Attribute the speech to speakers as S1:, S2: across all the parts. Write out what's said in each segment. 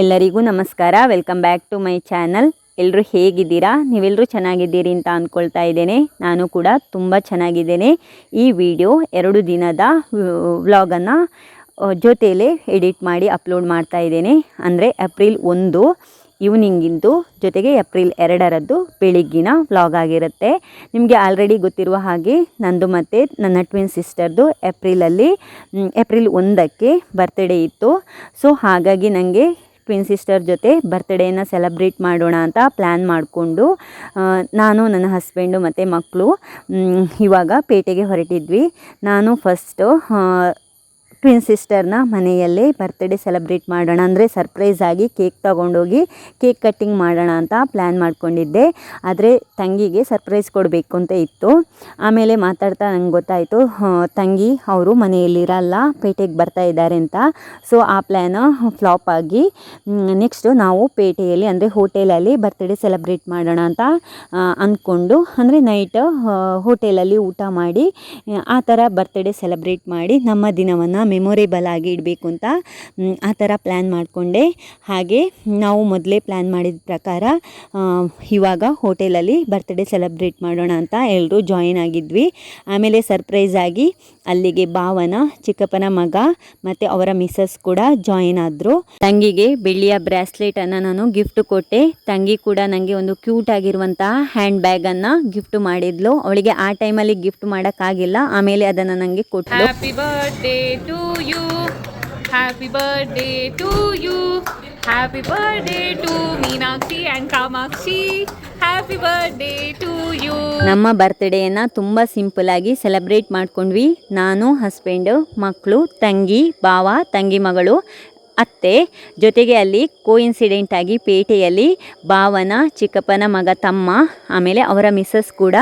S1: ಎಲ್ಲರಿಗೂ ನಮಸ್ಕಾರ. Welcome back to my channel ಎಲ್ಲರೂ ಹೇಗಿದ್ದೀರಾ? ನೀವೆಲ್ಲರೂ ಚೆನ್ನಾಗಿದ್ದೀರಿ ಅಂತ ಅಂದ್ಕೊಳ್ತಾ ಇದ್ದೇನೆ. ನಾನು ಕೂಡ ತುಂಬ ಚೆನ್ನಾಗಿದ್ದೇನೆ. ಈ ವಿಡಿಯೋ ಎರಡು ದಿನದ ವ್ಲಾಗನ್ನು ಜೊತೆಯಲ್ಲೇ ಎಡಿಟ್ ಮಾಡಿ ಅಪ್ಲೋಡ್ ಮಾಡ್ತಾ ಇದ್ದೇನೆ. ಅಂದರೆ ಏಪ್ರಿಲ್ ಒಂದು ಈವ್ನಿಂಗಿಂದು ಜೊತೆಗೆ ಏಪ್ರಿಲ್ ಎರಡರದ್ದು ಬೆಳಿಗ್ಗಿನ ವ್ಲಾಗ್ ಆಗಿರುತ್ತೆ. ನಿಮಗೆ ಆಲ್ರೆಡಿ ಗೊತ್ತಿರುವ ಹಾಗೆ ನಂದು ಮತ್ತು ನನ್ನ ಟ್ವಿನ್ ಸಿಸ್ಟರ್ದು ಏಪ್ರಿಲಲ್ಲಿ ಏಪ್ರಿಲ್ ಒಂದಕ್ಕೆ ಬರ್ತ್ಡೇ ಇತ್ತು. ಸೊ ಹಾಗಾಗಿ ನನಗೆ ಟ್ವಿನ್ ಸಿಸ್ಟರ್ ಜೊತೆ ಬರ್ತ್ಡೇನ ಸೆಲೆಬ್ರೇಟ್ ಮಾಡೋಣ ಅಂತ ಪ್ಲ್ಯಾನ್ ಮಾಡಿಕೊಂಡು ನಾನು, ನನ್ನ ಹಸ್ಬೆಂಡು ಮತ್ತು ಮಕ್ಕಳು ಇವಾಗ ಪೇಟೆಗೆ ಹೊರಟಿದ್ವಿ. ನಾನು ಫಸ್ಟು ಟ್ವಿನ್ ಸಿಸ್ಟರ್ನ ಮನೆಯಲ್ಲೇ ಬರ್ತ್ಡೇ ಸೆಲೆಬ್ರೇಟ್ ಮಾಡೋಣ. ಅಂದರೆ ಸರ್ಪ್ರೈಸ್ ಆಗಿ ಕೇಕ್ ತೊಗೊಂಡೋಗಿ ಕೇಕ್ ಕಟ್ಟಿಂಗ್ ಮಾಡೋಣ ಅಂತ ಪ್ಲ್ಯಾನ್ ಮಾಡ್ಕೊಂಡಿದ್ದೆ. ಆದರೆ ತಂಗಿಗೆ ಸರ್ಪ್ರೈಸ್ ಕೊಡಬೇಕು ಅಂತ ಇತ್ತು. ಆಮೇಲೆ ಮಾತಾಡ್ತಾ ನಂಗೆ ಗೊತ್ತಾಯಿತು ತಂಗಿ ಅವರು ಮನೆಯಲ್ಲಿರಲ್ಲ, ಪೇಟೆಗೆ ಬರ್ತಾ ಇದ್ದಾರೆ ಅಂತ. ಸೊ ಆ ಪ್ಲ್ಯಾನ್ ಫ್ಲಾಪ್ ಆಗಿ ನೆಕ್ಸ್ಟು ನಾವು ಪೇಟೆಯಲ್ಲಿ, ಅಂದರೆ ಹೋಟೆಲಲ್ಲಿ ಬರ್ತ್ಡೇ ಸೆಲೆಬ್ರೇಟ್ ಮಾಡೋಣ ಅಂತ ಅಂದ್ಕೊಂಡು ಅಂದರೆ ನೈಟ್ ಹೋಟೆಲಲ್ಲಿ ಊಟ ಮಾಡಿ, ಆ ಥರ ಬರ್ತ್ಡೇ ಸೆಲೆಬ್ರೇಟ್ ಮಾಡಿ ನಮ್ಮ ದಿನವನ್ನು ಮೆಮೊರೇಬಲ್ ಆಗಿ ಇಡಬೇಕು ಅಂತ ಆ ಥರ ಪ್ಲ್ಯಾನ್ ಮಾಡಿಕೊಂಡೆ. ಹಾಗೆ ನಾವು ಮೊದಲೇ ಪ್ಲ್ಯಾನ್ ಮಾಡಿದ ಪ್ರಕಾರ ಇವಾಗ ಹೋಟೆಲಲ್ಲಿ ಬರ್ತ್ಡೇ ಸೆಲೆಬ್ರೇಟ್ ಮಾಡೋಣ ಅಂತ ಎಲ್ಲರೂ ಜಾಯಿನ್ ಆಗಿದ್ವಿ. ಆಮೇಲೆ ಸರ್ಪ್ರೈಸ್ ಆಗಿ ಅಲ್ಲಿಗೆ ಭಾವನ, ಚಿಕ್ಕಪ್ಪನ ಮಗ ಮತ್ತು ಅವರ ಮಿಸ್ಸಸ್ ಕೂಡ ಜಾಯಿನ್ ಆದರು. ತಂಗಿಗೆ ಬೆಳ್ಳಿಯ ಬ್ರಾಸ್ಲೆಟನ್ನು ನಾನು ಗಿಫ್ಟ್ ಕೊಟ್ಟೆ. ತಂಗಿ ಕೂಡ ನನಗೆ ಒಂದು ಕ್ಯೂಟ್ ಆಗಿರುವಂತಹ ಹ್ಯಾಂಡ್ ಬ್ಯಾಗನ್ನು ಗಿಫ್ಟ್ ಮಾಡಿದ್ಲು. ಅವಳಿಗೆ ಆ ಟೈಮಲ್ಲಿ ಗಿಫ್ಟ್ ಮಾಡೋಕ್ಕಾಗಿಲ್ಲ. ಆಮೇಲೆ ಅದನ್ನು ನನಗೆ ಕೊಟ್ಟಳು
S2: happy birthday to you happy birthday to you happy birthday to Meenakshi and Kamakshi. Birthday to you
S1: ನಮ್ಮ ಬರ್ತ್ಡೇಯನ್ನು ತುಂಬ ಸಿಂಪಲಾಗಿ ಸೆಲೆಬ್ರೇಟ್ ಮಾಡ್ಕೊಂಡ್ವಿ. ನಾನು ಹಸ್ಬೆಂಡು ಮಕ್ಕಳು ತಂಗಿ, ಭಾವ, ತಂಗಿ ಮಗಳು, ಅತ್ತೆ. ಜೊತೆಗೆ ಅಲ್ಲಿ ಕೋಇನ್ಸಿಡೆಂಟ್ ಆಗಿ ಪೇಟೆಯಲ್ಲಿ ಭಾವನ, ಚಿಕ್ಕಪ್ಪನ ಮಗ ತಮ್ಮ, ಆಮೇಲೆ ಅವರ ಮಿಸ್ಸಸ್ ಕೂಡ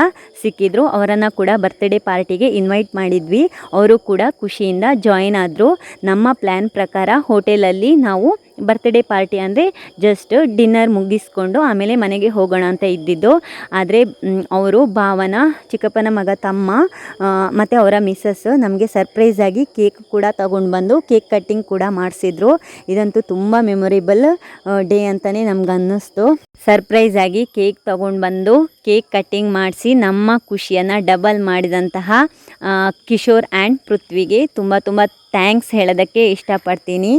S1: ಸಿಕ್ಕಿದ್ರು. ಅವರನ್ನು ಕೂಡ ಬರ್ತ್ಡೇ ಪಾರ್ಟಿಗೆ ಇನ್ವೈಟ್ ಮಾಡಿದ್ವಿ. ಅವರು ಕೂಡ ಖುಷಿಯಿಂದ ಜಾಯಿನ್ ಆದರು. ನಮ್ಮ ಪ್ಲ್ಯಾನ್ ಪ್ರಕಾರ ಹೋಟೆಲಲ್ಲಿ ನಾವು ಬರ್ತ್ಡೇ ಪಾರ್ಟಿ ಅಂದರೆ ಜಸ್ಟ್ ಡಿನ್ನರ್ ಮುಗಿಸ್ಕೊಂಡು ಆಮೇಲೆ ಮನೆಗೆ ಹೋಗೋಣ ಅಂತ ಇದ್ದಿದ್ದು. ಆದರೆ ಅವರು ಭಾವನ, ಚಿಕ್ಕಪ್ಪನ ಮಗ ತಮ್ಮ ಮತ್ತು ಅವರ ಮಿಸ್ಸಸ್ ನಮಗೆ ಸರ್ಪ್ರೈಸ್ ಆಗಿ ಕೇಕ್ ಕೂಡ ತಗೊಂಡು ಬಂದು ಕೇಕ್ ಕಟ್ಟಿಂಗ್ ಕೂಡ ಮಾಡಿಸಿದ್ರು. ಇದಂತೂ ತುಂಬ ಮೆಮೊರೇಬಲ್ ಡೇ ಅಂತಲೇ ನಮ್ಗೆ ಅನ್ನಿಸ್ತು ಸರ್ಪ್ರೈಸ್ ಆಗಿ ಕೇಕ್ ತಗೊಂಡು ಬಂದು ಕೇಕ್ ಕಟ್ಟಿಂಗ್ ಮಾಡಿಸಿ ನಮ್ಮ ಖುಷಿಯನ್ನು ಡಬಲ್ ಮಾಡಿದಂತಹ ಕಿಶೋರ್ ಆ್ಯಂಡ್ ಪೃಥ್ವಿಗೆ ತುಂಬ ತುಂಬ ಥ್ಯಾಂಕ್ಸ್ ಹೇಳೋದಕ್ಕೆ ಇಷ್ಟಪಡ್ತೀನಿ.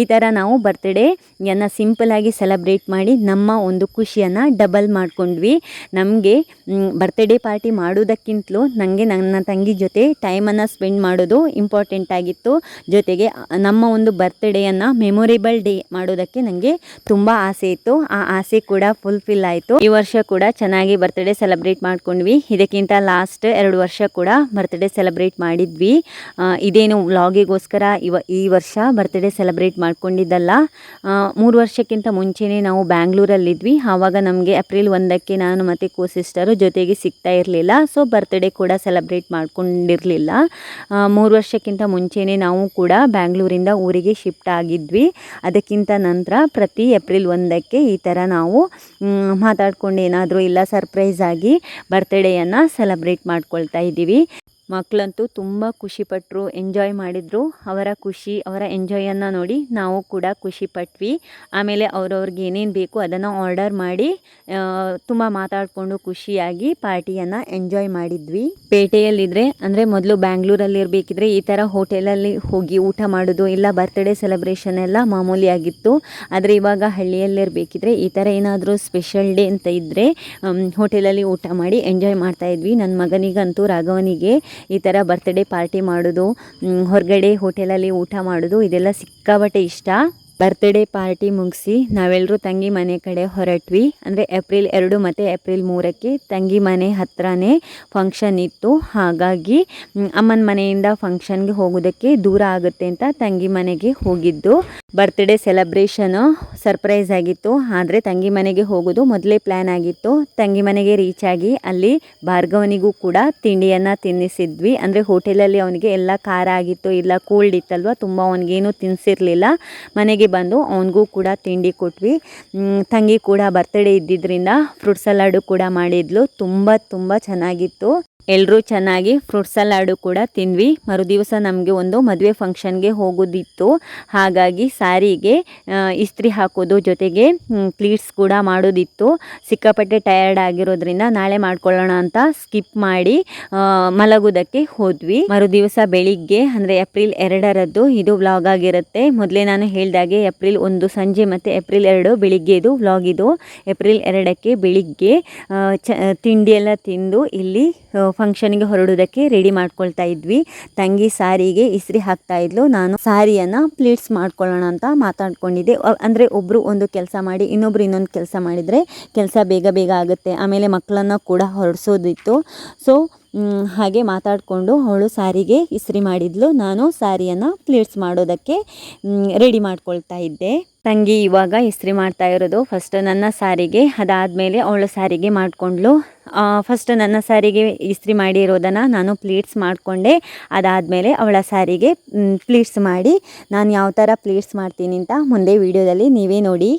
S1: ಈ ಥರ ನಾವು ಬರ್ತ್ಡೇಯನ್ನು ಸಿಂಪಲಾಗಿ ಸೆಲೆಬ್ರೇಟ್ ಮಾಡಿ ನಮ್ಮ ಒಂದು ಖುಷಿಯನ್ನು ಡಬಲ್ ಮಾಡ್ಕೊಂಡ್ವಿ. ನಮಗೆ ಬರ್ತ್ಡೇ ಪಾರ್ಟಿ ಮಾಡೋದಕ್ಕಿಂತಲೂ ನನಗೆ ನನ್ನ ತಂಗಿ ಜೊತೆ ಟೈಮನ್ನು ಸ್ಪೆಂಡ್ ಮಾಡೋದು ಇಂಪಾರ್ಟೆಂಟ್ ಆಗಿತ್ತು. ಜೊತೆಗೆ ನಮ್ಮ ಒಂದು ಬರ್ತ್ಡೇಯನ್ನು ಮೆಮೊರೇಬಲ್ ಡೇ ಮಾಡೋದಕ್ಕೆ ನನಗೆ ತುಂಬ ಆಸೆ ಇತ್ತು. ಆ ಆಸೆ ಕೂಡ ಫುಲ್ಫಿಲ್ ಆಯಿತು. ಈ ವರ್ಷ ಕೂಡ ಚೆನ್ನಾಗಿ ಬರ್ತ್ಡೇ ಸೆಲೆಬ್ರೇಟ್ ಮಾಡ್ಕೊಂಡ್ವಿ. ಇದಕ್ಕಿಂತ ಲಾಸ್ಟ್ ಎರಡು ವರ್ಷ ಕೂಡ ಬರ್ತ್ಡೇ ಸೆಲೆಬ್ರೇಟ್ ಮಾಡಿದ್ವಿ. ಇದೇನು ವ್ಲಾಗಿಗೋಸ್ಕರ ಇವ ಈ ವರ್ಷ ಬರ್ತ್ಡೇ ಸೆಲೆಬ್ರೇಟ್ ಮಾಡ್ಕೊಂಡಿದ್ದಲ್ಲ. ಮೂರು ವರ್ಷಕ್ಕಿಂತ ಮುಂಚೆನೇ ನಾವು ಬ್ಯಾಂಗ್ಳೂರಲ್ಲಿದ್ವಿ. ಆವಾಗ ನಮಗೆ ಏಪ್ರಿಲ್ ಒಂದಕ್ಕೆ ನಾನು ಮತ್ತು ಕೋ ಸಿಸ್ಟರು ಜೊತೆಗೆ ಸಿಗ್ತಾ ಇರಲಿಲ್ಲ. ಸೊ ಬರ್ತ್ಡೇ ಕೂಡ ಸೆಲೆಬ್ರೇಟ್ ಮಾಡ್ಕೊಂಡಿರಲಿಲ್ಲ. ಮೂರು ವರ್ಷಕ್ಕಿಂತ ಮುಂಚೆನೇ ನಾವು ಕೂಡ ಬ್ಯಾಂಗ್ಳೂರಿಂದ ಊರಿಗೆ ಶಿಫ್ಟ್ ಆಗಿದ್ವಿ. ಅದಕ್ಕಿಂತ ನಂತರ ಪ್ರತಿ ಏಪ್ರಿಲ್ ಒಂದಕ್ಕೆ ಈ ಥರ ನಾವು ಮಾತಾಡ್ಕೊಂಡು ಏನಾದರೂ ಇಲ್ಲ ಸರ್ಪ್ರೈಸ್ ಆಗಿ ಬರ್ತ್ಡೇಯನ್ನು ಸೆಲೆಬ್ರೇಟ್ ಮಾಡ್ಕೊಳ್ತಾ ಇದ್ದೀವಿ. ಮಕ್ಕಳಂತೂ ತುಂಬ ಖುಷಿಪಟ್ಟರು ಎಂಜಾಯ್ ಮಾಡಿದರು. ಅವರ ಖುಷಿ, ಅವರ ಎಂಜಾಯನ್ನು ನೋಡಿ ನಾವು ಕೂಡ ಖುಷಿ ಪಟ್ವಿ ಆಮೇಲೆ ಅವ್ರವ್ರಿಗೆ ಏನೇನು ಬೇಕು ಅದನ್ನು ಆರ್ಡರ್ ಮಾಡಿ ತುಂಬ ಮಾತಾಡಿಕೊಂಡು ಖುಷಿಯಾಗಿ ಪಾರ್ಟಿಯನ್ನು ಎಂಜಾಯ್ ಮಾಡಿದ್ವಿ. ಪೇಟೆಯಲ್ಲಿದ್ದರೆ ಅಂದರೆ ಮೊದಲು ಬ್ಯಾಂಗ್ಳೂರಲ್ಲಿ ಇರಬೇಕಿದ್ರೆ ಈ ಥರ ಹೋಟೆಲಲ್ಲಿ ಹೋಗಿ ಊಟ ಮಾಡೋದು ಇಲ್ಲ ಬರ್ತ್ಡೇ ಸೆಲೆಬ್ರೇಷನ್ ಎಲ್ಲ ಮಾಮೂಲಿಯಾಗಿತ್ತು ಆದರೆ ಇವಾಗ ಹಳ್ಳಿಯಲ್ಲಿರಬೇಕಿದ್ರೆ ಈ ಥರ ಏನಾದರೂ ಸ್ಪೆಷಲ್ ಡೇ ಅಂತ ಇದ್ದರೆ ಹೋಟೆಲಲ್ಲಿ ಊಟ ಮಾಡಿ ಎಂಜಾಯ್ ಮಾಡ್ತಾಯಿದ್ವಿ ನನ್ನ ಮಗನಿಗಂತೂ ರಾಘವನಿಗೆ ಈ ಥರ ಬರ್ತ್ಡೇ ಪಾರ್ಟಿ ಮಾಡೋದು ಹೊರಗಡೆ ಹೋಟೆಲಲ್ಲಿ ಊಟ ಮಾಡೋದು ಇದೆಲ್ಲ ಸಿಕ್ಕಾಬಟ್ಟೆ ಇಷ್ಟ. ಬರ್ತ್ಡೇ ಪಾರ್ಟಿ ಮುಗಿಸಿ ನಾವೆಲ್ಲರೂ ತಂಗಿ ಮನೆ ಕಡೆ ಹೊರಟ್ವಿ. ಅಂದರೆ ಏಪ್ರಿಲ್ ಎರಡು ಮತ್ತು ಏಪ್ರಿಲ್ ಮೂರಕ್ಕೆ ತಂಗಿ ಮನೆ ಹತ್ರನೇ ಫಂಕ್ಷನ್ ಇತ್ತು. ಹಾಗಾಗಿ ಅಮ್ಮನ ಮನೆಯಿಂದ ಫಂಕ್ಷನ್ಗೆ ಹೋಗೋದಕ್ಕೆ ದೂರ ಆಗುತ್ತೆ ಅಂತ ತಂಗಿ ಮನೆಗೆ ಹೋಗಿದ್ದು. ಬರ್ತ್ಡೇ ಸೆಲೆಬ್ರೇಷನು ಸರ್ಪ್ರೈಸ್ ಆಗಿತ್ತು. ಆದರೆ ತಂಗಿ ಮನೆಗೆ ಹೋಗೋದು ಮೊದಲೇ ಪ್ಲ್ಯಾನ್ ಆಗಿತ್ತು. ತಂಗಿ ಮನೆಗೆ ರೀಚ್ ಆಗಿ ಅಲ್ಲಿ ಭಾರ್ಗವನಿಗೂ ಕೂಡ ತಿಂಡಿಯನ್ನು ತಿನ್ನಿಸಿದ್ವಿ. ಅಂದರೆ ಹೋಟೆಲಲ್ಲಿ ಅವನಿಗೆ ಎಲ್ಲ ಖಾರ ಆಗಿತ್ತು, ಇಲ್ಲ ಕೋಲ್ಡ್ ಇತ್ತಲ್ವ, ತುಂಬ ಅವನಿಗೇನು ತಿನ್ನಿಸಿರಲಿಲ್ಲ ಮನೆಗೆ ಬಂದು ಅವನಿಗೂ ಕೂಡ ತಿಂಡಿ ಕೊಟ್ವಿ. ತಂಗಿ ಕೂಡ ಬರ್ತಡೇ ಇದ್ದಿದ್ದರಿಂದ ಫ್ರೂಟ್ ಸಲಾಡು ಕೂಡ ಮಾಡಿದ್ಲು. ತುಂಬ ತುಂಬ ಚೆನ್ನಾಗಿತ್ತು. ಎಲ್ಲರೂ ಚೆನ್ನಾಗಿ ಫ್ರೂಟ್ ಸಲಾಡು ಕೂಡ ತಿಂದ್ವಿ. ಮರುದಿವಸ ನಮಗೆ ಒಂದು ಮದುವೆ ಫಂಕ್ಷನ್ಗೆ ಹೋಗೋದಿತ್ತು. ಹಾಗಾಗಿ ಸಾರಿಗೆ ಇಸ್ತ್ರಿ ಹಾಕೋದು ಜೊತೆಗೆ ಪ್ಲೀಟ್ಸ್ ಕೂಡ ಮಾಡೋದಿತ್ತು. ಸಿಕ್ಕಾಪಟ್ಟೆ ಟಯರ್ಡ್ ಆಗಿರೋದ್ರಿಂದ ನಾಳೆ ಮಾಡ್ಕೊಳ್ಳೋಣ ಅಂತ ಸ್ಕಿಪ್ ಮಾಡಿ ಮಲಗೋದಕ್ಕೆ ಹೋದ್ವಿ. ಮರುದಿವಸ ಬೆಳಿಗ್ಗೆ, ಅಂದರೆ ಏಪ್ರಿಲ್ ಎರಡರದ್ದು ಇದು ವ್ಲಾಗ್ ಆಗಿರುತ್ತೆ. ಮೊದಲೇ ನಾನು ಹೇಳಿದಾಗೆ ಏಪ್ರಿಲ್ ಒಂದು ಸಂಜೆ ಮತ್ತು ಏಪ್ರಿಲ್ ಎರಡು ಬೆಳಿಗ್ಗೆದು ವ್ಲಾಗ್ ಇದು. ಏಪ್ರಿಲ್ ಎರಡಕ್ಕೆ ಬೆಳಿಗ್ಗೆ ಚ, ತಿಂಡಿ ಎಲ್ಲ ತಿಂದು ಇಲ್ಲಿ ಫಂಕ್ಷನ್ಗೆ ಹೊರಡೋದಕ್ಕೆ ರೆಡಿ ಮಾಡ್ಕೊಳ್ತಾ ಇದ್ವಿ. ತಂಗಿ ಸಾರಿಗೆ ಇಸ್ರಿ ಹಾಕ್ತಾ ಇದ್ಲು. ನಾನು ಸಾರಿಯನ್ನು ಪ್ಲೀಟ್ಸ್ ಮಾಡ್ಕೊಳ್ಳೋಣ ಅಂತ ಮಾತಾಡ್ಕೊಂಡಿದ್ದೆ. ಅಂದರೆ ಒಬ್ಬರು ಒಂದು ಕೆಲಸ ಮಾಡಿ, ಇನ್ನೊಬ್ರು ಇನ್ನೊಂದು ಕೆಲಸ ಮಾಡಿದರೆ ಕೆಲಸ ಬೇಗ ಬೇಗ ಆಗುತ್ತೆ. ಆಮೇಲೆ ಮಕ್ಕಳನ್ನು ಕೂಡ ಹೊರಡಿಸೋದಿತ್ತು. ಸೊ ಹಾಗೆ ಮಾತಾಡಿಕೊಂಡು ಅವಳು ಸಾರಿಗೆ ಇಸ್ತ್ರಿ ಮಾಡಿದ್ಲು. ನಾನು ಸಾರಿಯನ್ನು ಪ್ಲೇಟ್ಸ್ ಮಾಡೋದಕ್ಕೆ ರೆಡಿ ಮಾಡ್ಕೊಳ್ತಾ ಇದ್ದೆ. ತಂಗಿ ಇವಾಗ ಇಸ್ತ್ರಿ ಮಾಡ್ತಾ ಇರೋದು. ಫಸ್ಟ್ ನನ್ನ ಸಾರಿಗೆ, ಅದಾದಮೇಲೆ ಅವಳು ಸಾರಿಗೆ ಮಾಡಿಕೊಂಡ್ಲು ಫಸ್ಟ್ ನನ್ನ ಸಾರಿಗೆ ಇಸ್ತ್ರಿ ಮಾಡಿರೋದನ್ನು ನಾನು ಪ್ಲೀಟ್ಸ್ ಮಾಡಿಕೊಂಡೆ. ಅದಾದಮೇಲೆ ಅವಳ ಸಾರಿಗೆ ಪ್ಲೀಟ್ಸ್ ಮಾಡಿ. ನಾನು ಯಾವ ಥರ ಪ್ಲೀಟ್ಸ್ ಮಾಡ್ತೀನಿ ಅಂತ ಮುಂದೆ ವಿಡಿಯೋದಲ್ಲಿ ನೀವೇ ನೋಡಿ.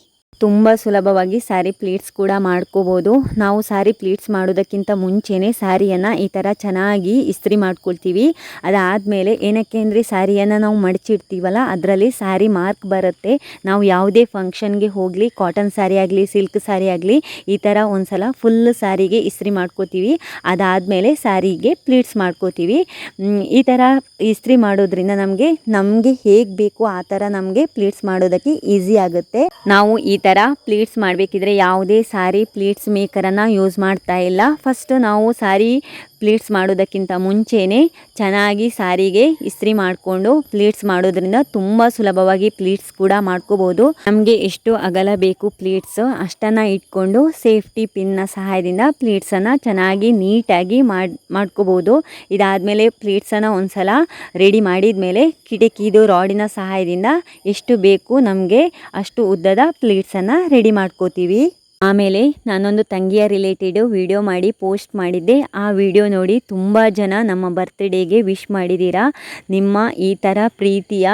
S1: ತುಂಬ ಸುಲಭವಾಗಿ ಸ್ಯಾರಿ ಪ್ಲೀಟ್ಸ್ ಕೂಡ ಮಾಡ್ಕೋಬೋದು. ನಾವು ಸ್ಯಾರಿ ಪ್ಲೀಟ್ಸ್ ಮಾಡೋದಕ್ಕಿಂತ ಮುಂಚೆನೇ ಸ್ಯಾರಿಯನ್ನು ಈ ಥರ ಚೆನ್ನಾಗಿ ಇಸ್ತ್ರಿ ಮಾಡ್ಕೊಳ್ತೀವಿ. ಅದಾದಮೇಲೆ ಏನಕ್ಕೆ ಅಂದರೆ ಸ್ಯಾರಿಯನ್ನು ನಾವು ಮಡಚಿಡ್ತೀವಲ್ಲ, ಅದರಲ್ಲಿ ಸ್ಯಾರಿ ಮಾರ್ಕ್ ಬರುತ್ತೆ. ನಾವು ಯಾವುದೇ ಫಂಕ್ಷನ್ಗೆ ಹೋಗಲಿ, ಕಾಟನ್ ಸ್ಯಾರಿ ಆಗಲಿ, ಸಿಲ್ಕ್ ಸ್ಯಾರಿ ಆಗಲಿ, ಈ ಥರ ಒಂದು ಸಲ ಫುಲ್ ಸ್ಯಾರಿಗೆ ಇಸ್ತ್ರಿ ಮಾಡ್ಕೋತೀವಿ. ಅದಾದಮೇಲೆ ಸ್ಯಾರಿಗೆ ಪ್ಲೀಟ್ಸ್ ಮಾಡ್ಕೋತೀವಿ. ಈ ಥರ ಇಸ್ತ್ರಿ ಮಾಡೋದ್ರಿಂದ ನಮಗೆ ನಮಗೆ ಹೇಗೆ ಬೇಕು ಆ ಥರ ನಮಗೆ ಪ್ಲೀಟ್ಸ್ ಮಾಡೋದಕ್ಕೆ ಈಸಿ ಆಗುತ್ತೆ. ನಾವು ಈ ಪ್ಲೀಟ್ಸ್ ಮಾಡಬೇಕಿದ್ರೆ ಯಾವುದೇ ಸಾರಿ ಪ್ಲೀಟ್ಸ್ ಮೇಕರನ್ನು ಯೂಸ್ ಮಾಡ್ತಾ ಇಲ್ಲ. ಫಸ್ಟ್ ನಾವು ಸಾರಿ ಪ್ಲೀಟ್ಸ್ ಮಾಡೋದಕ್ಕಿಂತ ಮುಂಚೆಯೇ ಚೆನ್ನಾಗಿ ಸಾರಿಗೆ ಇಸ್ತ್ರಿ ಮಾಡಿಕೊಂಡು ಪ್ಲೀಟ್ಸ್ ಮಾಡೋದ್ರಿಂದ ತುಂಬ ಸುಲಭವಾಗಿ ಪ್ಲೀಟ್ಸ್ ಕೂಡ ಮಾಡ್ಕೋಬೋದು. ನಮಗೆ ಎಷ್ಟು ಅಗಲ ಬೇಕು ಪ್ಲೀಟ್ಸ್ ಅಷ್ಟನ್ನು ಇಟ್ಕೊಂಡು ಸೇಫ್ಟಿ ಪಿನ್ನ ಸಹಾಯದಿಂದ ಪ್ಲೀಟ್ಸನ್ನು ಚೆನ್ನಾಗಿ ನೀಟಾಗಿ ಮಾಡಿ, ಮಾಡ್ಕೋಬೋದು. ಇದಾದಮೇಲೆ ಪ್ಲೀಟ್ಸನ್ನು ಒಂದ್ಸಲ ರೆಡಿ ಮಾಡಿದ ಮೇಲೆ ಕಿಟಕಿದು ರಾಡಿನ ಸಹಾಯದಿಂದ ಎಷ್ಟು ಬೇಕು ನಮಗೆ ಅಷ್ಟು ಉದ್ದದ ಪ್ಲೀಟ್ಸನ್ನು ರೆಡಿ ಮಾಡ್ಕೋತೀವಿ. ಆಮೇಲೆ ನಾನೊಂದು ತಂಗಿಯ ರಿಲೇಟೆಡ್ ವಿಡಿಯೋ ಮಾಡಿ ಪೋಸ್ಟ್ ಮಾಡಿದ್ದೆ. ಆ ವಿಡಿಯೋ ನೋಡಿ ತುಂಬ ಜನ ನಮ್ಮ ಬರ್ತ್ಡೇಗೆ ವಿಶ್ ಮಾಡಿದ್ದೀರಾ? ನಿಮ್ಮ ಈ ಥರ ಪ್ರೀತಿಯ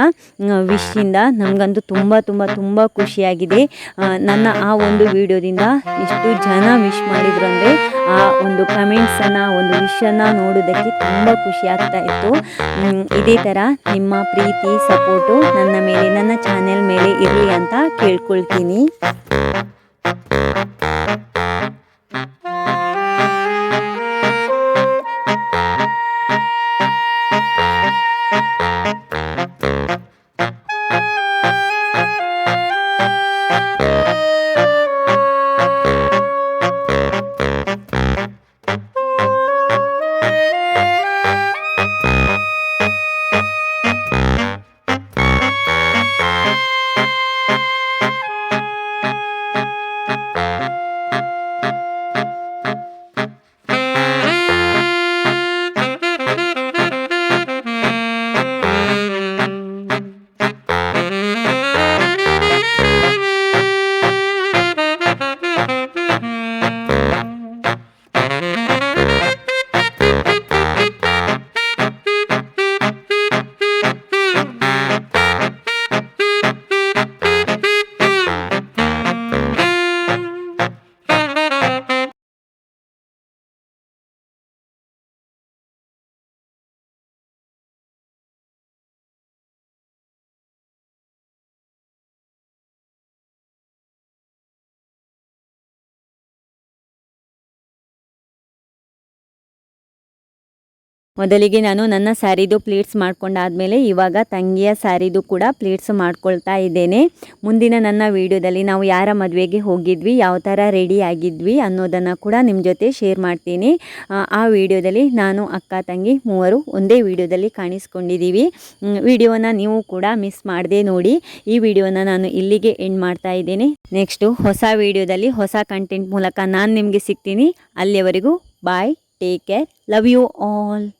S1: ವಿಶ್ಶಿಂದ ನಮಗಂತೂ ತುಂಬ ತುಂಬ ತುಂಬ ಖುಷಿಯಾಗಿದೆ. ನನ್ನ ಆ ಒಂದು ವಿಡಿಯೋದಿಂದ ಇಷ್ಟು ಜನ ವಿಶ್ ಮಾಡಿದ್ರು ಅಂದರೆ ಆ ಒಂದು ಕಮೆಂಟ್ಸನ್ನು ಒಂದು ವಿಶನ್ನು ನೋಡೋದಕ್ಕೆ ತುಂಬ ಖುಷಿ ಆಗ್ತಾ ಇತ್ತು. ಇದೇ ಥರ ನಿಮ್ಮ ಪ್ರೀತಿ ಸಪೋರ್ಟು ನನ್ನ ಮೇಲೆ, ನನ್ನ ಚಾನೆಲ್ ಮೇಲೆ ಇರಲಿ ಅಂತ ಕೇಳ್ಕೊಳ್ತೀನಿ. Mm-hmm. ಮೊದಲಿಗೆ ನಾನು ನನ್ನ ಸ್ಯಾರಿದು ಪ್ಲೀಟ್ಸ್ ಮಾಡ್ಕೊಂಡಾದಮೇಲೆ ಇವಾಗ ತಂಗಿಯ ಸ್ಯಾರಿದು ಕೂಡ ಪ್ಲೀಟ್ಸ್ ಮಾಡ್ಕೊಳ್ತಾ ಇದ್ದೇನೆ. ಮುಂದಿನ ನನ್ನ ವಿಡಿಯೋದಲ್ಲಿ ನಾವು ಯಾರ ಮದುವೆಗೆ ಹೋಗಿದ್ವಿ ಯಾವ ಥರ ರೆಡಿ ಆಗಿದ್ವಿ ಅನ್ನೋದನ್ನು ಕೂಡ ನಿಮ್ಮ ಜೊತೆ ಶೇರ್ ಮಾಡ್ತೀನಿ. ಆ, ವಿಡಿಯೋದಲ್ಲಿ ನಾನು ಅಕ್ಕ ತಂಗಿ ಮೂವರು ಒಂದೇ ವಿಡಿಯೋದಲ್ಲಿ ಕಾಣಿಸ್ಕೊಂಡಿದ್ದೀವಿ. ವಿಡಿಯೋನ ನೀವು ಕೂಡ ಮಿಸ್ ಮಾಡದೆ ನೋಡಿ. ಈ ವಿಡಿಯೋನ ನಾನು ಇಲ್ಲಿಗೆ ಎಂಡ್ ಮಾಡ್ತಾ ಇದ್ದೇನೆ. ನೆಕ್ಸ್ಟು ಹೊಸ ವಿಡಿಯೋದಲ್ಲಿ ಹೊಸ ಕಂಟೆಂಟ್ ಮೂಲಕ ನಾನು ನಿಮಗೆ ಸಿಗ್ತೀನಿ. ಅಲ್ಲಿಯವರೆಗೂ bye take care love you all.